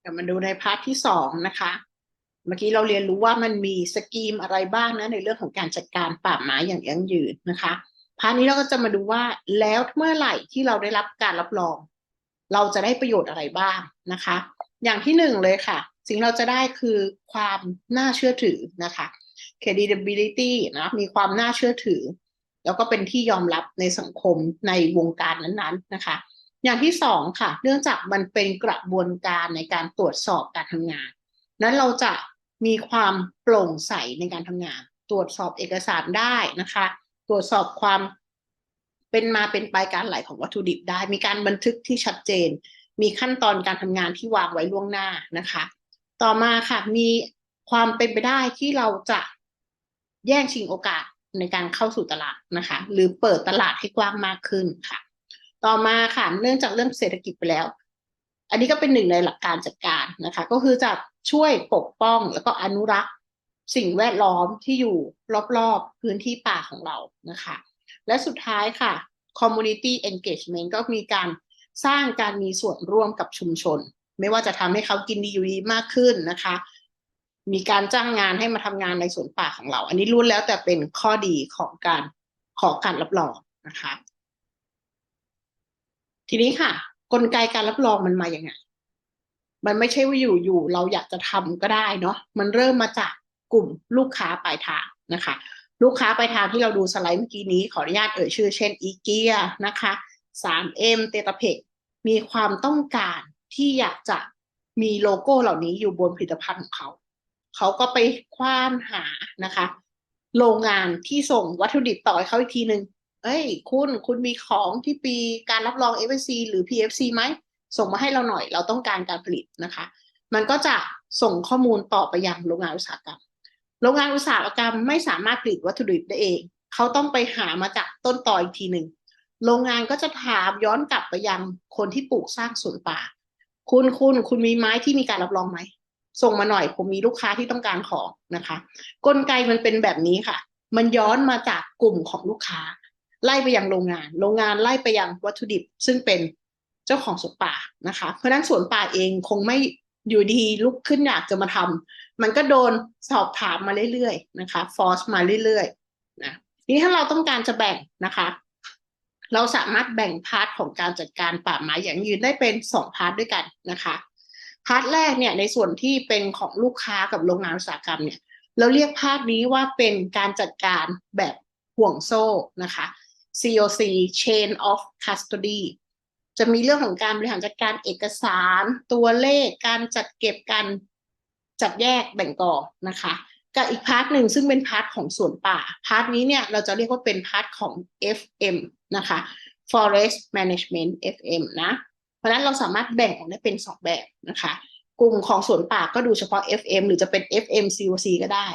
เดี๋ยวมาดูในพาร์ทที่สองนะคะ เมื่อกี้เราเรียนรู้ว่ามันมีสกีมอะไรบ้างนะในเรื่องของการจัดการป่าไม้อย่างยั่งยืนนะคะ พาร์ทนี้เราก็จะมาดูว่าแล้วเมื่อไหร่ที่เราได้รับการรับรอง เราจะได้ประโยชน์อะไรบ้างนะคะ อย่างที่หนึ่งเลยค่ะ สิ่งเราจะได้คือความน่าเชื่อถือนะคะ credibility นะมีความน่าเชื่อถือ แล้วก็เป็นที่ยอมรับในสังคมในวงการนั้นๆนะคะ อย่างที่สองค่ะ เนื่องจากมันเป็นกระบวนการในการตรวจสอบการทำงาน นั้นเราจะมีความโปร่งใสในการทำงาน ตรวจสอบเอกสารได้นะคะ ตรวจสอบความเป็นมาเป็นไปการไหลของวัตถุดิบได้ มีการบันทึกที่ชัดเจน มีขั้นตอนการทำงานที่วางไว้ล่วงหน้านะคะ ต่อมาค่ะมีความเป็นไปได้ที่เราจะแย่งชิงโอกาสในการเข้าสู่ตลาดนะคะ หรือเปิดตลาดให้กว้างมากขึ้นค่ะ ต่อมาค่ะเนื่องจากเรื่องเศรษฐกิจไปแล้ว อันนี้ก็เป็นหนึ่งในหลักการจัดการนะคะ ก็คือจะช่วยปกป้องแล้วก็อนุรักษ์สิ่งแวดล้อมที่อยู่รอบๆพื้นที่ป่าของเรานะคะ และสุดท้ายค่ะ community engagement ก็มีการสร้างการมีส่วนร่วมกับชุมชน ไม่ว่าจะทำให้เขากินดีอยู่ดีมากขึ้นนะคะ มีการจ้างงานให้มาทำงานในสวนป่าของเรา อันนี้รู้แล้วแต่เป็นข้อดีของการขอการรับรองนะคะ ทีนี้ค่ะ กลไกการรับรองมันมาอย่างไง มันไม่ใช่ว่าอยู่ๆเราอยากจะทำก็ได้เนาะมันเริ่มมาจากกลุ่มลูกค้าปลายทางนะคะ ลูกค้าปลายทางที่เราดูสไลด์เมื่อกี้นี้ขออนุญาตเอ่ยชื่อเช่นอีเกียนะคะ 3M เตตาเพกมีความต้องการที่อยากจะมีโลโก้เหล่านี้อยู่บนผลิตภัณฑ์ของเขา เขาก็ไปคว้านหานะคะ โรงงานที่ส่งวัตถุดิบต่อให้เขาอีกทีหนึ่ง เอ้ย คุณคุณมีของที่ปีการรับรอง FSC หรือ PFC ไหม ส่งมาให้เราหน่อยเราต้องการการผลิตนะคะ มันก็จะส่งข้อมูลต่อไปยังโรงงานอุตสาหกรรม โรงงานอุตสาหกรรมไม่สามารถผลิตวัตถุดิบได้เอง เขาต้องไปหามาจากต้นตออีกทีหนึ่งโรงงานก็จะถามย้อนกลับไปยังคนที่ปลูกสร้างสวนป่า คุณคุณคุณมีไม้ที่มีการรับรองไหมส่งมาหน่อยผมมีลูกค้าที่ต้องการของนะคะ กลไกมันเป็นแบบนี้ค่ะ มันย้อนมาจากกลุ่มของลูกค้า ไล่ไปยังโรงงาน โรงงานไล่ไปยังวัตถุดิบ ซึ่งเป็นเจ้าของสวนป่านะคะ เพราะนั้นสวนป่าเองคงไม่อยู่ดีลุกขึ้นอยากจะมาทำมันก็โดนสอบถามมาเรื่อยๆนะคะฟอร์สมาเรื่อยๆนะทีนี้ถ้าเราต้องการจะแบ่งนะคะ เราสามารถแบ่งพาร์ทของการจัดการป่าไม้อย่างยืนได้เป็นสองพาร์ทด้วยกันนะคะพาร์ทแรกเนี่ยในส่วนที่เป็นของลูกค้ากับโรงงานอุตสาหกรรมเนี่ยเราเรียกพาร์ทนี้ว่าเป็นการจัดการแบบห่วงโซ่นะคะ COC Chain of Custody จะมีเรื่องของการบริหารจัดการเอกสาร ตัวเลขการจัดเก็บการจัดแยกแบ่งกอนะคะกับอีกพาร์ทหนึ่งซึ่งเป็นพาร์ทของสวนป่า พาร์ทนี้เนี่ยเราจะเรียกว่าเป็นพาร์ทของ FM นะคะ Forest Management FM นะ เพราะฉะนั้นเราสามารถแบ่งออกได้เป็นสองแบบนะคะ กลุ่มของสวนป่าก็ดูเฉพาะ FM หรือจะเป็น FM COC ก็ได้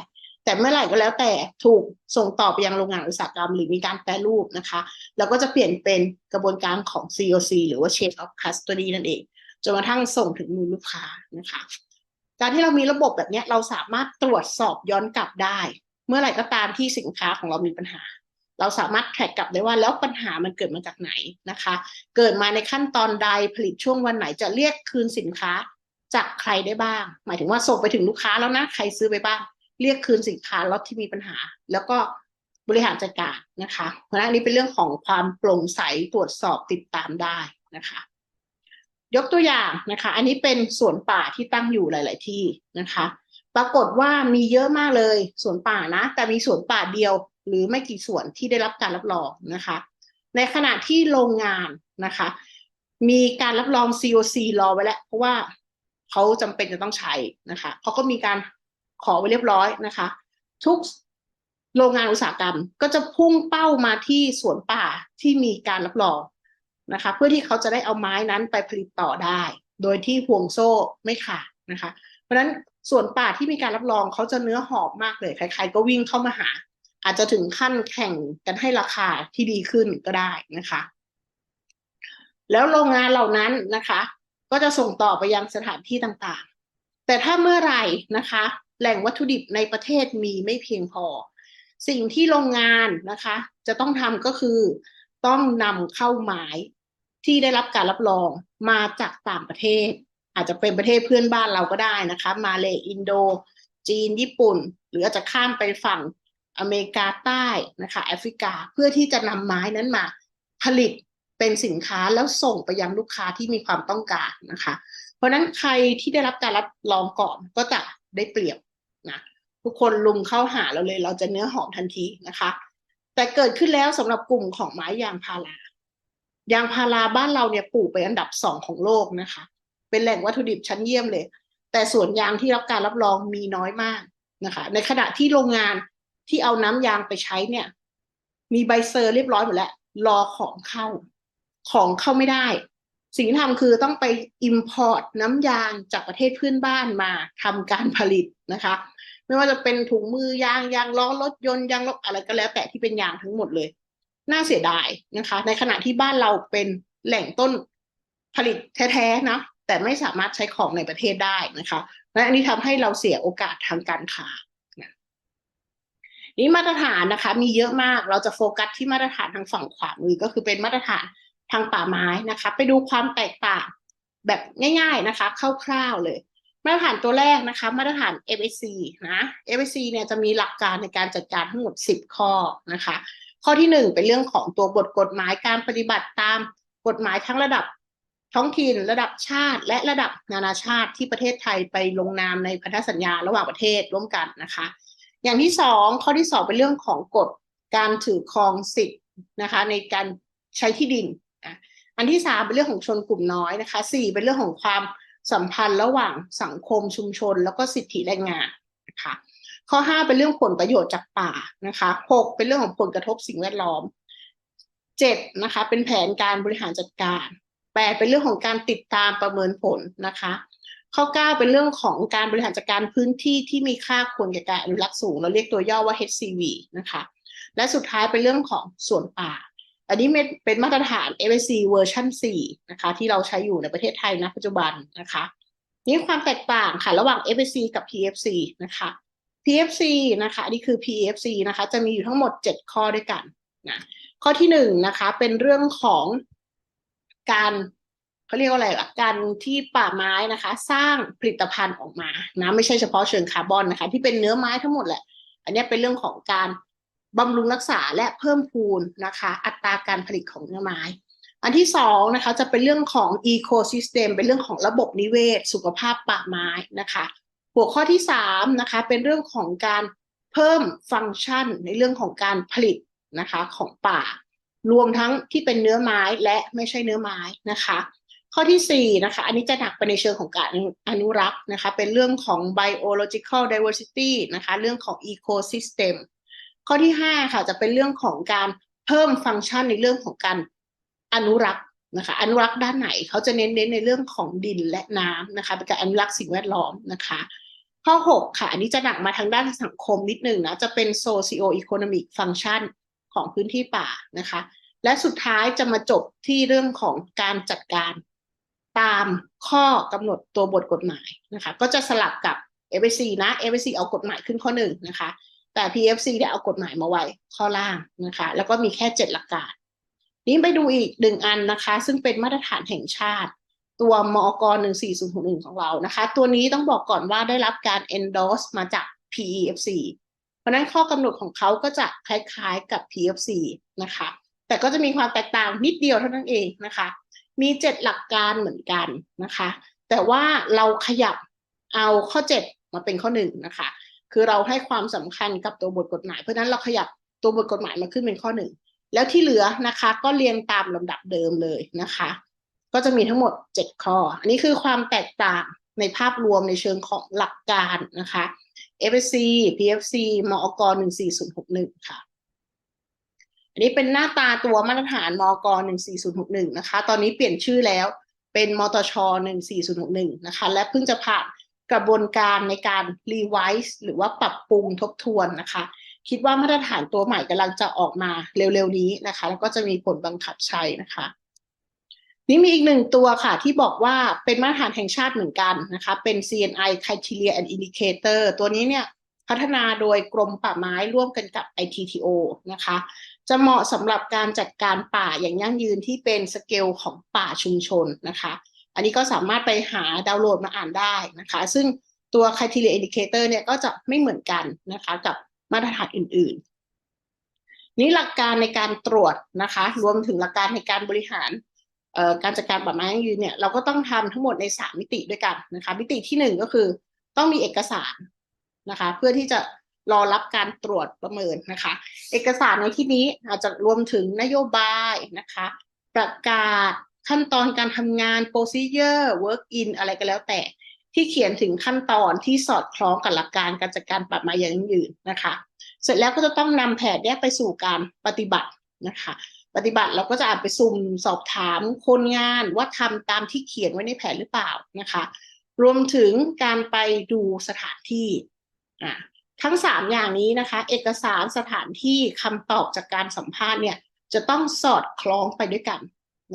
แต่เมื่อไหร่ก็แล้วแต่ถูกส่งต่อไปยังโรงงานอุตสาหกรรม หรือมีการแปรรูปนะคะเราก็จะเปลี่ยนเป็นกระบวนการของ COC หรือว่า Chain of Custody นั่นเองจนกระทั่งส่งถึงมือลูกค้านะคะ การที่เรามีระบบแบบนี้เราสามารถตรวจสอบย้อนกลับได้ เมื่อไหร่ก็ตามที่สินค้าของเรามีปัญหา เราสามารถแทร็กกลับได้ว่าแล้วปัญหามันเกิดมาจากไหนนะคะ เกิดมาในขั้นตอนใดผลิตช่วงวันไหนจะเรียกคืนสินค้าจากใครได้บ้าง หมายถึงว่าส่งไปถึงลูกค้าแล้วนะใครซื้อไปบ้าง เรียกคืนสินค้าล็อตที่มีปัญหา แล้วก็บริหารจัดการนะคะ เพราะฉะนั้นนี้เป็นเรื่องของความโปร่งใสตรวจสอบติดตามได้นะคะ ยกตัวอย่างนะคะ อันนี้เป็นสวนป่าที่ตั้งอยู่หลาย ๆ ที่นะคะ ปรากฏว่ามีเยอะมากเลยสวนป่านะ แต่มีสวนป่าเดียว หรือไม่กี่สวนที่ได้รับการรับรองนะคะ ในขณะที่โรงงานนะคะ มีการรับรอง COC รอไว้แล้วเพราะว่าเขาจำเป็นจะต้องใช้นะคะเขาก็มีการ ขอไว้เรียบร้อยนะคะ ทุกโรงงานอุตสาหกรรมก็จะพุ่งเป้ามาที่สวนป่าที่มีการรับรองนะคะ เพื่อที่เขาจะได้เอาไม้นั้นไปผลิตต่อได้ โดยที่ห่วงโซ่ไม่ขาดนะคะ เพราะฉะนั้นสวนป่าที่มีการรับรองเขาจะเนื้อหอมมากเลย ใคร ๆ ก็วิ่งเข้ามาหา อาจจะถึงขั้นแข่งกันให้ราคาที่ดีขึ้นก็ได้นะคะ แล้วโรงงานเหล่านั้นนะคะ ก็จะส่งต่อไปยังสถานที่ต่างๆ แต่ถ้าเมื่อไหร่นะคะ แหล่งวัตถุดิบในประเทศมีไม่เพียงพอ สิ่งที่โรงงานนะคะ จะต้องทำก็คือต้องนำเข้าไม้ที่ได้รับการรับรองมาจากต่างประเทศ อาจจะเป็นประเทศเพื่อนบ้านเราก็ได้นะคะ มาเลอินโด จีน ญี่ปุ่น หรืออาจจะข้ามไปฝั่งอเมริกาใต้นะคะแอฟริกาเพื่อที่จะนำไม้นั้นมาผลิตเป็นสินค้าแล้วส่งไปยังลูกค้าที่มีความต้องการนะคะ เพราะนั้นใครที่ได้รับการรับรองก่อนก็จะได้เปรียบ ทุกคนลุมเข้าหาเราเลย เราจะเนื้อหอมทันทีนะคะ แต่เกิดขึ้นแล้วสำหรับกลุ่มของไม้ยางพารายางพาราบ้านเราเนี่ยปลูกเป็นอันดับสองของโลกนะคะ เป็นแหล่งวัตถุดิบชั้นเยี่ยมเลย แต่สวนยางที่รับการรับรองมีน้อยมากนะคะ ในขณะที่โรงงานที่เอาน้ำยางไปใช้เนี่ย มีใบเซอร์เรียบร้อยหมดแล้วรอของเข้า ของเข้าไม่ได้ สิ่งที่ทำคือต้องไป import น้ำยางจากประเทศเพื่อนบ้านมาทำการผลิตนะคะ ไม่ว่าจะเป็นถุงมือยางยางล้อรถยนต์ยางรถอะไรก็แล้ว แต่ที่เป็นยางทั้งหมดเลย น่าเสียดายนะคะ ในขณะที่บ้านเราเป็นแหล่งต้นผลิตแท้ๆนะแต่ไม่สามารถใช้ของในประเทศได้นะคะและอันนี้ทำให้เราเสียโอกาสทางการค้านี่มาตรฐานนะคะมีเยอะมากเราจะโฟกัสที่มาตรฐานทางฝั่งขวามือก็คือเป็นมาตรฐานทางป่าไม้นะคะ ไปดูความแตกต่างแบบง่าย ๆนะคะ คร่าวๆเลย มาตรฐานตัวแรกนะคะ มาตรฐาน FSC นะ FSC เนี่ยจะมีหลักการในการจัดการทั้งหมด 10 ข้อนะคะ ข้อที่ 1 เป็นเรื่องของตัวบทกฎหมายการปฏิบัติตามกฎหมายทั้งระดับท้องถิ่นระดับชาติ และระดับนานาชาติที่ประเทศไทยไปลงนามในพันธสัญญาระหว่างประเทศร่วมกันนะคะ อย่างที่สองข้อที่สองเป็นเรื่องของกฎการถือครองสิทธิ์นะคะในการใช้ที่ดิน อันที่สามเป็นเรื่องของชนกลุ่มน้อยนะคะสี่เป็นเรื่องของความ สัมพันธ์ระหว่างสังคมชุมชน แล้วก็สิทธิแรงงานนะคะข้อห้าเป็นเรื่องผลประโยชน์จากป่านะคะหกเป็นเรื่องของผลกระทบสิ่งแวดล้อมเจ็ดนะคะเป็นแผนการบริหารจัดการแปดเป็นเรื่องของการติดตามประเมินผลนะคะข้อเก้าเป็นเรื่องของการบริหารจัดการพื้นที่ที่มีค่าควรแก่การอนุรักษ์สูง เราเรียกตัวย่อว่า HCV นะคะและสุดท้ายเป็นเรื่องของส่วนป่า อันนี้เป็นมาตรฐาน FSC เวอร์ชัน4นะคะ ที่เราใช้อยู่ในประเทศไทยณปัจจุบันนะคะ นี่ความแตกต่างค่ะ ระหว่าง FSC กับ PFC นะคะ PFC นะคะอันนี้คือ PFC นะคะ จะมีอยู่ทั้งหมด 7 ข้อด้วยกันนะข้อที่1นนะคะ เป็นเรื่องของการเขาเรียกว่าอะไรล่ะการที่ป่าไม้นะคะ สร้างผลิตภัณฑ์ออกมานะไม่ใช่เฉพาะเชิงคาร์บอนนะคะ ที่เป็นเนื้อไม้ทั้งหมดแหละ อันนี้เป็นเรื่องของการ บำรุงรักษาและเพิ่มพูนนะคะ อัตราการผลิตของเนื้อไม้ อันที่สองนะคะจะเป็นเรื่องของอีโคซิสเต็มเป็นเรื่องของระบบนิเวศ สุขภาพป่าไม้นะคะ หัวข้อที่สามนะคะเป็นเรื่องของการเพิ่มฟังก์ชันในเรื่องของการผลิตนะคะของป่า รวมทั้งที่เป็นเนื้อไม้และไม่ใช่เนื้อไม้นะคะ ข้อที่4นะคะอันนี้จะหนักไปในเชิงของการอนุรักษ์นะคะเป็นเรื่องของ biological diversity นะคะเรื่องของ ecosystem ข้อที่ 5 ค่ะจะเป็นเรื่องของการเพิ่มฟังก์ชันในเรื่องของการอนุรักษ์นะคะอนุรักษ์ด้านไหนเขาจะเน้นเน้นในเรื่องของดินและน้ำนะคะเป็นการอนุรักษ์สิ่งแวดล้อมนะคะ ข้อ 6 ค่ะอันนี้จะหนักมาทางด้านสังคมนิดนึงนะจะเป็น socio economic function ของพื้นที่ป่านะคะ และสุดท้ายจะมาจบที่เรื่องของการจัดการตามข้อกำหนดตัวบทกฎหมายนะคะ ก็จะสลับกับ FSC นะ FSC เอากฎหมายขึ้นข้อหนึ่งนะคะ แต่ PFC ได้เอากฎหมายมาไว้ข้อล่างนะคะ แล้วก็มีแค่เจ็ดหลักการ นี้ไปดูอีกหนึ่งอันนะคะ ซึ่งเป็นมาตรฐานแห่งชาติ ตัวมอก14061 ของเรานะคะ ตัวนี้ต้องบอกก่อนว่าได้รับการ endorse มาจาก PEFC เพราะนั้นข้อกำหนดของเขาก็จะคล้ายๆกับ PFC นะคะ แต่ก็จะมีความแตกต่างนิดเดียวเท่านั้นเองนะคะ มีเจ็ดหลักการเหมือนกันนะคะ แต่ว่าเราขยับเอาข้อเจ็ดมาเป็นข้อหนึ่งนะคะ คือเราให้ความสำคัญกับตัวบทกฎหมาย เพราะนั้นเราขยับตัวบทกฎหมายมาขึ้นเป็นข้อหนึ่งแล้วที่เหลือนะคะก็เรียงตามลำดับเดิมเลยนะคะ ก็จะมีทั้งหมดเจ็ดข้อ อันนี้คือความแตกต่างในภาพรวมในเชิงของหลักการนะคะ FSC PFC มอก14061 ค่ะ อันนี้เป็นหน้าตาตัวมาตรฐานมอก14061 นะคะ ตอนนี้เปลี่ยนชื่อแล้วเป็นมตช 14061 นะคะ และเพิ่งจะผ่าน กระบวนการในการรีไวซ์หรือว่าปรับปรุงทบทวนนะคะ คิดว่ามาตรฐานตัวใหม่กำลังจะออกมาเร็วๆนี้นะคะ แล้วก็จะมีผลบังคับใช้นะคะ นี่มีอีกหนึ่งตัวค่ะ ที่บอกว่าเป็นมาตรฐานแห่งชาติเหมือนกันนะคะ เป็น CNI Criteria and Indicator ตัวนี้เนี่ยพัฒนาโดยกรมป่าไม้ร่วมกันกับ ITTO นะคะ จะเหมาะสำหรับการจัดการป่าอย่างยั่งยืนที่เป็นสเกลของป่าชุมชนนะคะ อันนี้ก็สามารถไปหาดาวน์โหลดมาอ่านได้นะคะ ซึ่งตัว criteria indicator เนี่ยก็จะไม่เหมือนกันนะคะกับมาตรฐานอื่นๆ นี่หลักการในการตรวจนะคะ รวมถึงหลักการในการบริหารการจัดการป่าไม้ยั่งยืนเนี่ยเราก็ต้องทำทั้งหมดในสามมิติด้วยกันนะคะ มิติที่หนึ่งก็คือต้องมีเอกสารนะคะ เพื่อที่จะรอรับการตรวจประเมินนะคะ เอกสารในที่นี้อาจจะรวมถึงนโยบายนะคะ ประกาศ ขั้นตอนการทำงาน procedure work in อะไรก็แล้วแต่ ที่เขียนถึงขั้นตอนที่สอดคล้องกับหลักการการจัดการป่าไม้อย่างยืนนะคะ เสร็จแล้วก็จะต้องนำแผนเนี้ไปสู่การปฏิบัตินะคะ ปฏิบัติเราก็จะอาจไปสุ่มสอบถามคนงานว่าทำตามที่เขียนไว้ในแผนหรือเปล่านะคะ รวมถึงการไปดูสถานที่อ่าทั้งสามอย่างนี้นะคะ เอกสารสถานที่คำตอบจากการสัมภาษณ์เนี่ยจะต้องสอดคล้องไปด้วยกัน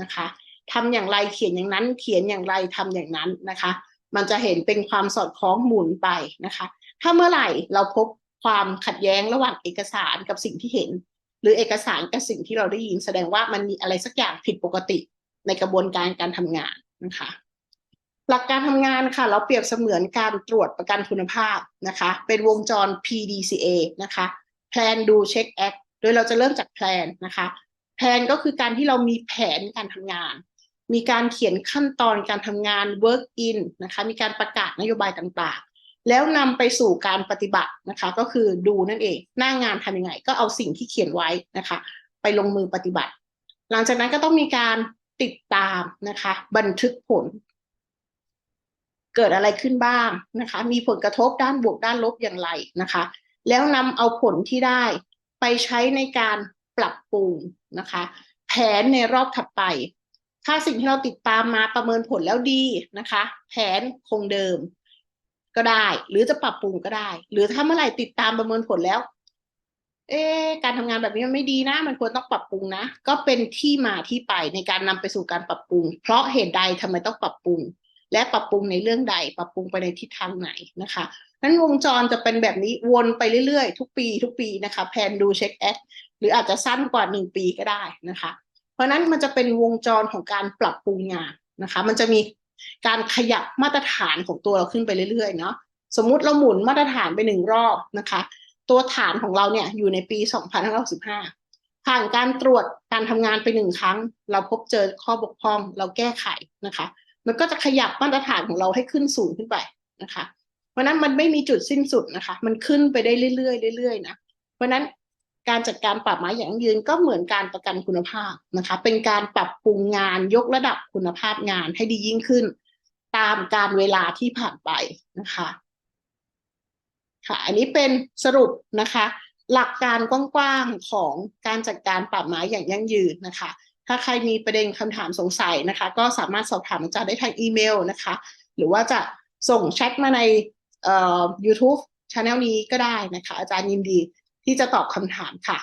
นะคะ ทำอย่างไรเขียนอย่างนั้น เขียนอย่างไรทำอย่างนั้นนะคะ มันจะเห็นเป็นความสอดคล้องหมุนไปนะคะ ถ้าเมื่อไหร่เราพบความขัดแย้งระหว่างเอกสารกับสิ่งที่เห็น หรือเอกสารกับสิ่งที่เราได้ยิน แสดงว่ามันมีอะไรสักอย่างผิดปกติในกระบวนการการทำงานนะคะหลักการทำงานค่ะ เราเปรียบเสมือนการตรวจประกันคุณภาพนะคะ เป็นวงจร PDCA นะคะ Plan Do Check Act โดยเราจะเริ่มจากแพลนนะคะแพลนก็คือการที่เรามีแผนการทำงาน มีการเขียนขั้นตอนการทำงาน work in นะคะมีการประกาศนโยบายต่างๆ แล้วนำไปสู่การปฏิบัตินะคะ ก็คือดูนั่นเอง หน้างานทำยังไง ก็เอาสิ่งที่เขียนไว้นะคะ ไปลงมือปฏิบัติ หลังจากนั้นก็ต้องมีการติดตามนะคะ บันทึกผล เกิดอะไรขึ้นบ้างนะคะ มีผลกระทบด้านบวกด้านลบอย่างไรนะคะ แล้วนำเอาผลที่ได้ไปใช้ในการปรับปรุงนะคะ แผนในรอบถัดไป ถ้าสิ่งที่เราติดตามมาประเมินผลแล้วดีนะคะ แผนคงเดิมก็ได้ หรือจะปรับปรุงก็ได้ หรือถ้าเมื่อไหร่ติดตามประเมินผลแล้ว เอ๊การทำงานแบบนี้มันไม่ดีนะ มันควรต้องปรับปรุงนะ ก็เป็นที่มาที่ไปในการนำไปสู่การปรับปรุง เพราะเหตุใดทำไมต้องปรับปรุง และปรับปรุงในเรื่องใด ปรับปรุงไปในทิศทางไหนนะคะนั้นวงจรจะเป็นแบบนี้วนไปเรื่อยๆ ทุกปี ทุกปีนะคะแพนดูเช็คแอคหรืออาจจะสั้นกว่าหนึ่งปีก็ได้นะคะ ราะนั้นมันจะเป็นวงจรของการปรับปรุงงานนะคะ มันจะมีการขยับมาตรฐานของตัวเราขึ้นไปเรื่อยๆเนาะสมมุติเราหมุนมาตรฐานไปหนึ่งรอบนะคะ ตัวฐานของเราเนี่ยอยู่ในปี 2565 ผ่านการตรวจการทำงานไปหนึ่งครั้ง เราพบเจอข้อบกพร่องเราแก้ไขนะคะ มันก็จะขยับมาตรฐานของเราให้ขึ้นสูงขึ้นไปนะคะ เพราะนั้นมันไม่มีจุดสิ้นสุดนะคะ มันขึ้นไปได้เรื่อยๆเรื่อยๆนะ เพราะนั้น การจัดการป่าไม้อย่างยั่งยืนก็เหมือนการประกันคุณภาพนะคะ เป็นการปรับปรุงงานยกระดับคุณภาพงานให้ดียิ่งขึ้น ตามการเวลาที่ผ่านไปนะคะค่ะอันนี้เป็นสรุปนะคะ หลักการกว้างๆของการจัดการป่าไม้อย่างยั่งยืนนะคะ ถ้าใครมีประเด็นคำถามสงสัยนะคะ ก็สามารถสอบถามอาจารย์ได้ทางอีเมลนะคะ หรือว่าจะส่งแชทมาในเอ่อ YouTube channel นี้ก็ได้นะคะ อาจารย์ยินดี ที่จะตอบคำถามค่ะ